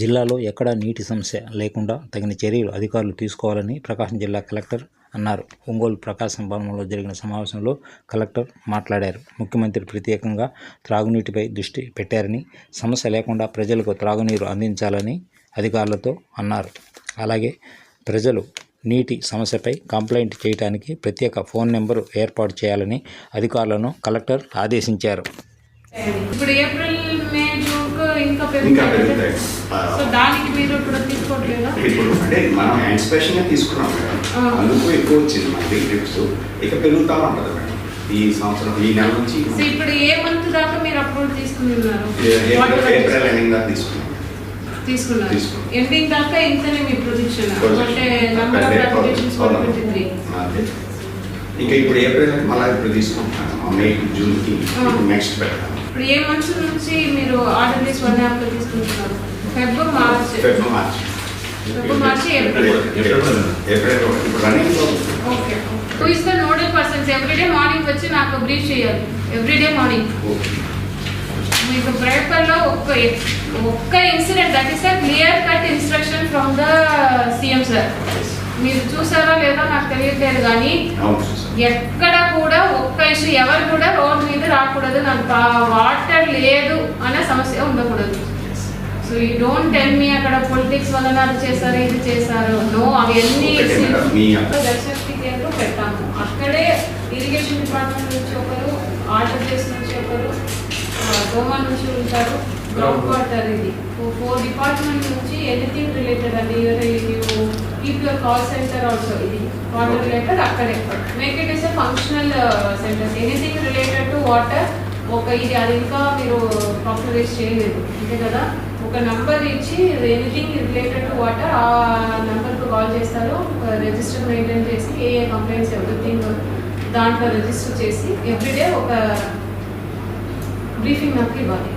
జిల్లాలో ఎక్కడా నీటి సమస్య లేకుండా తగిన చర్యలు అధికారులు తీసుకోవాలని ప్రకాశం జిల్లా కలెక్టర్ అన్నారు. ఒంగోలు ప్రకాశం భవనంలో జరిగిన సమావేశంలో కలెక్టర్ మాట్లాడారు. ముఖ్యమంత్రి ప్రత్యేకంగా త్రాగునీటిపై దృష్టి పెట్టారని సమస్య లేకుండా ప్రజలకు త్రాగునీరు అందించాలని అధికారులతో అన్నారు. అలాగే ప్రజలు నీటి సమస్యపై కంప్లైంట్ చేయడానికి ప్రత్యేక ఫోన్ నెంబరు ఏర్పాటు చేయాలని అధికారులను కలెక్టర్ ఆదేశించారు. ఇప్పుడు ఏప్రిల్ ఇంకా పెరుగుతాయి సో దానికి మీరు ఇప్పుడు తీసుకోవట్లేదా ఇప్పుడు అంటే మనం ఇన్స్పెక్షన్ తీసుకున్నాం మేడం. అందుకు ఎక్కువ వచ్చింది మనకి ట్రిప్స్ ఇక పెరుగుతూ ఉంటుంది మేడం. ఈ సంవత్సరం ఈ నెల నుంచి ఇప్పుడు ఏ మంత్ దాకా మీరు అప్రూవల్ తీసుకున్నారు ఏప్రిల్ ఎండింగ్ దాకా తీసుకున్నాం. తీసుకున్నారు. తీసుకున్నాం. ఎండింగ్ దాకా ఇంతనే మీ. అంటే నంబర్ ఆఫ్ అప్లికేషన్స్. ఇంకా ఇప్పుడు ఏప్రిల్ మళ్ళీ ఇప్పుడు తీసుకుంటాం. మే జూన్కి. నెక్స్ట్ పెడతాం ఇప్పుడు ఏ మంత్ నుంచి మీరు వన్ తీసుకుంటున్నారు Feb March February March Feb March April April ఇప్పుడు running okay who is the nodal persons everyday morning వచ్చి నాకు బ్రీఫ్ చేయాలి ఎవ్రీడే మార్నింగ్ మీకు పేపర్లో ఒక్క ఒక్క incident that is a clear cut instruction from the CM sir మీరు చూసారా లేదా నాకు తెలియట్లేదు కానీ ఎక్కడ కూడా ఒక్క ఇష్యూ ఎవరు కూడా రోడ్ మీద రాకూడదు నాకు వాటర్ లేదు సమస్య ఉండకూడదు. So you don't tell me అక్కడ పొలిటిక్స్ వలన అది చేశారు ఇది చేశారు. నో అవన్నీ కేంద్రం పెట్టాము అక్కడే ఇరిగేషన్ డిపార్ట్మెంట్ నుంచి ఒకరు ఆర్డర్ నుంచి ఒకరు గోమా నుంచి ఉంటారు గ్రౌండ్ వాటర్ ఇది. ఫోర్ డిపార్ట్మెంట్ నుంచి ఎనీథింగ్ రిలేటెడ్ అండి keep your call centre also ఇది. వాటర్ రిలేటెడ్ అక్కడే. Make it is a functional centres anything related to water ఒక ఇది అది ఇంకా మీరు పాపులరైజ్ చేయలేదు. అంతే కదా? ఒక నంబర్ ఇచ్చి ఎనీథింగ్ రిలేటెడ్ టు వాటర్ ఆ నెంబర్కు కాల్ చేస్తారు రిజిస్టర్ మెయింటైన్ చేసి ఏ ఏ కంప్లైంట్స్ ఎవ్రీథింగ్ దాంట్లో రిజిస్టర్ చేసి ఎవ్రీడే ఒక బ్రీఫింగ్ నాకు ఇవ్వాలి.